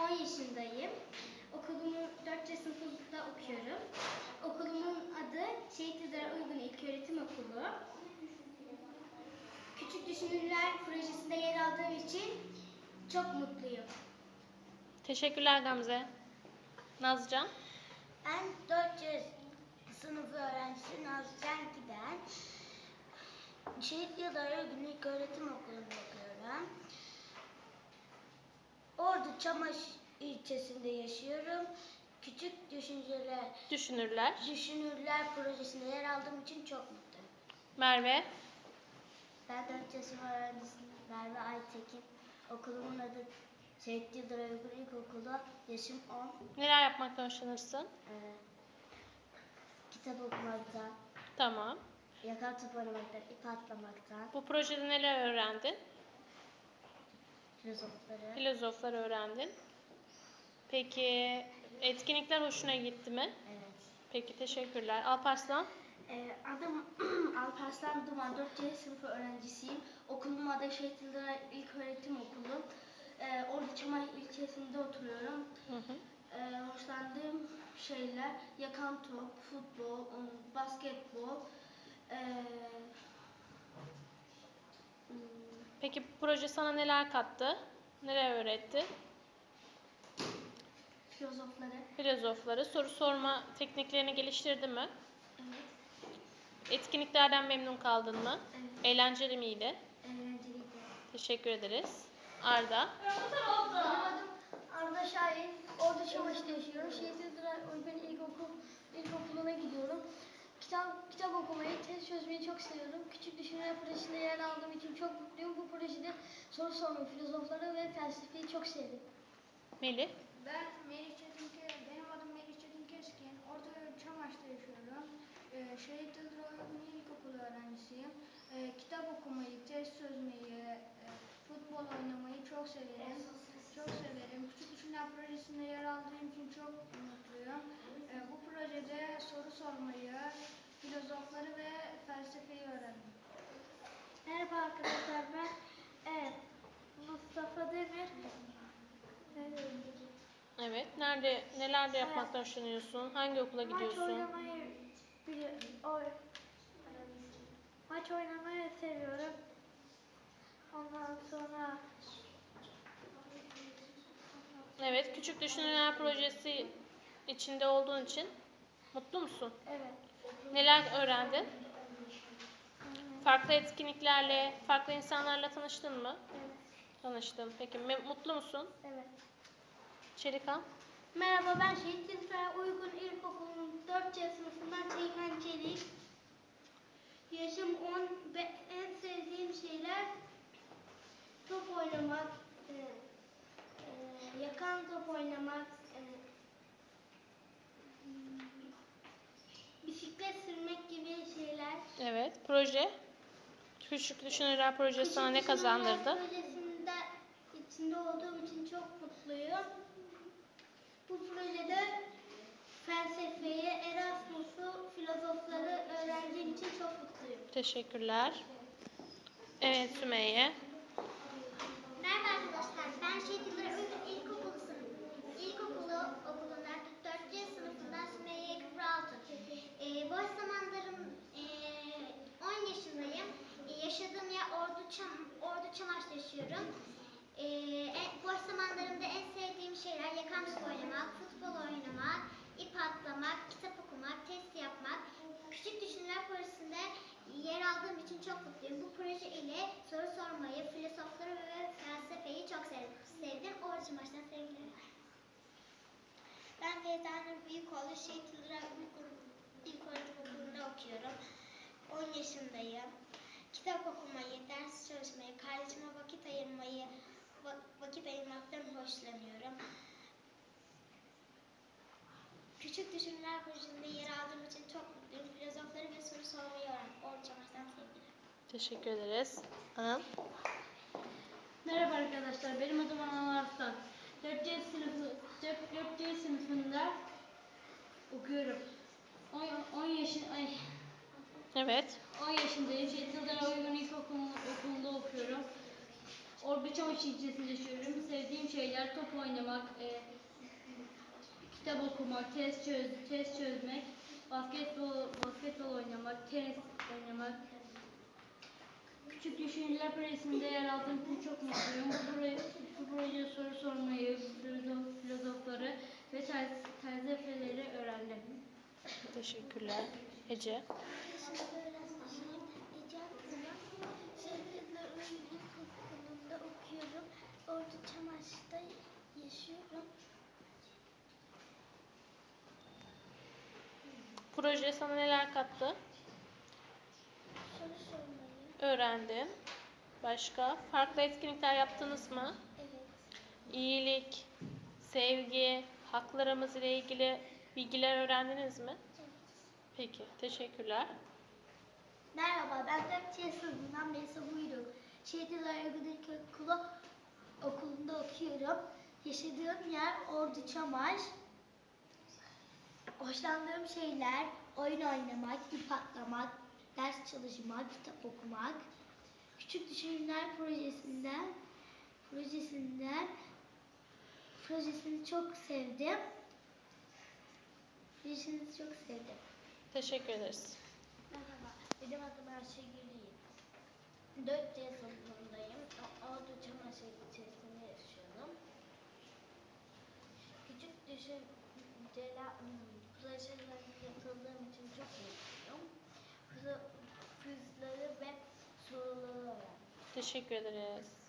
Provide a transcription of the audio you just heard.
10 yaşındayım. Okulumu 4. sınıfında okuyorum. Okulumun adı Şehit Yıldırım Uygun İlköğretim Okulu. Küçük Düşünürler projesinde yer aldığım için çok mutluyum. Teşekkürler Gamze. Nazcan. Ben 4. sınıf öğrencisi Nazcan Giden. Şehit Yıldırım Uygun İlköğretim Okulu'nda okuyorum. Ordu Çamaş ilçesinde yaşıyorum. Küçük Düşünceler Düşünürler. Düşünürler projesinde yer aldığım için çok mutluyum. Merve. Ben 4 yaşım öğrencisiyim. Merve Aytekin. Okulumun adı Şehit Yıldırım Uygun İlkokulu. Yaşım 10. Neler yapmaktan hoşlanırsın? Ee, kitap okumaktan, Tamam. yakar top oynamaktan, ip atlamaktan, Bu projede neler öğrendin? Filozofları. Filozoflar öğrendin. Peki etkinlikler hoşuna gitti mi? Evet. Peki teşekkürler. Alparslan. Ee, adım Alparslan Duman, 4. sınıf öğrencisiyim. Okulum adı Şehit Yıldırım İlköğretim Okulu. Ee, orada Çamaş ilçesinde oturuyorum. Hı hı. Ee, hoşlandığım şeyler yakan top, futbol, ım, basketbol. Ee, Peki bu proje sana neler kattı? Neler öğretti? filozofları. Filozofları soru sorma tekniklerini geliştirdi mi? Evet, Etkinliklerden memnun kaldın mı? evet. Eğlenceli miydi? Eğlenceliydi. Teşekkür ederiz. Arda. Benim adım Arda Şahin. Orada Çamaş'ta yaşıyorum. Şehit Yıldırım Uygun İlkokul, gidiyorum. Kitap, kitap okumayı, çözmeyi çok seviyorum. Küçük Düşünme Projesi'nde yer aldığım için çok mutluyum. Bu projede soru sormayı, filozofları ve felsefeyi çok sevdim. Melih. Ben Melih Çetinke, benim adım Melih Çetin Keskin. Orta Çamaş'ta yaşıyorum. Ee, Şehit Uygun İlkokulu öğrencisiyim. Ee, kitap okumayı, test çözmeyi, e, futbol oynamayı çok severim. Çok severim. Küçük Düşünler Projesi'nde yer aldığım için çok mutluyum. Ee, bu projede soru sormayı, filozofları ve felsefeyi öğrendim. Merhaba arkadaşlar ben evet, Mustafa Demir. Evet. Nerede, nelerde yapmaktan hoşlanıyorsun? Hangi okula Maç gidiyorsun? oynamayı bili- oy- Maç oynamayı seviyorum. Ondan sonra Evet. Küçük Düşünürler Projesi içinde olduğun için mutlu musun? evet. Neler öğrendin? Farklı etkinliklerle, farklı insanlarla tanıştın mı? Evet. Tanıştım. Peki mutlu musun? Evet. Çelikan. Merhaba ben Şehit Yıldırım Uygun İlkokulu'nun 4 C sınıfından Ceyhan Çelik. Yaşım 10 ve en sevdiğim şeyler top oynamak, e, e, yakan top oynamak, e, hmm, bisiklet sürmek gibi şeyler. Evet. Proje. Küçük Düşünürler Projesi sana ne Küçük Düşünürler kazandırdı? Projesinde içinde olduğum için çok mutluyum. Bu projede felsefeyi, Erasmus'u, filozofları öğrendiğim için çok mutluyum. Teşekkürler. Evet Sümeyye. Merhaba arkadaşlar, ben Şehit Yıldırım Uygun İlkokulu sınıfı. İlkokulu okulunda 4. sınıfından Sümeyye Kübra Altun. Ee, boş zamanlarım ee, 10 yaşındayım. Ee, yaşadığım yer Ordu, Çam, Ordu Çamaş'ta yaşıyorum. Ee, en- boş zamanlarımda en sevdiğim şeyler yakan top oynamak, futbol oynamak, ip atlamak, kitap okumak, test yapmak. Küçük Düşünürler Projesi'nde yer aldığım için çok mutluyum. Bu proje ile soru sormayı, filozofları ve felsefeyi çok sev- sevdim. Orçun baştan sevgiler. Ben Feyza'nın Büyükoğlu Şehit Yıldırım Uygun İlköğretim Okulu'nda okuyorum. 10 yaşındayım. Kitap okumayı, ders çalışmayı, kardeşime vakit ayırmayı, va- vakit ayırmaktan hoşlanıyorum. Küçük Düşünürler Projesi'nde yer aldığım için çok mutluyum. Filozofları ve soru sormayı öğrendim. Baştan sevgiler. Teşekkür ederiz. Anıl. Merhaba arkadaşlar, benim adım Anıl Arslan. 4C sınıfı, 4C sınıfında okuyorum. 10, 10 yaşın, ay, Evet. 10 yaşındayım. Şehit Yıldırım Uygun İlkokulu okulunda okuyorum. Or, orada çamaşır ilçesinde yaşıyorum. Sevdiğim şeyler top oynamak, e, kitap okumak, test çöz, test çözmek, basketbol, basketbol oynamak, tenis oynamak. Küçük Düşünceler Projesi'nde yer aldığım için çok mutluyum. Bu, proje, bu projede soru sormayı, filozof, filozofları ve felsefeleri öğrendim. Teşekkürler. Ece. Şimdi öğrenciyim. Ece Akın'a. Şehitler İlkokulu'nda okuyorum. Ordu Çamaş'ta yaşıyorum. Proje sana neler kattı? Soru sormayı. Öğrendin. Başka? Farklı etkinlikler yaptınız mı? Evet. İyilik, sevgi, haklarımız ile ilgili bilgiler öğrendiniz mi? Peki, teşekkürler. Merhaba, ben 4 sınıfından Melisa Buyruk. Şehitler Aygıdır Okulu okulunda okuyorum. Yaşadığım yer Ordu Çamaş. Hoşlandığım şeyler oyun oynamak, ip atlamak, ders çalışmak, kitap okumak. Küçük Düşünürler projesinden projesinden projesini çok sevdim. Projesini çok sevdim. Teşekkür ederiz. Merhaba, benim adım Ayşegül Yiğit. 4 C sınıfındayım. Ordu Çamaşır ilçesinde yaşıyorum. Küçük düşünceler, projelerine katıldığım için çok mutluyum. Kızları ve soruları öğrendim. Teşekkür ederiz.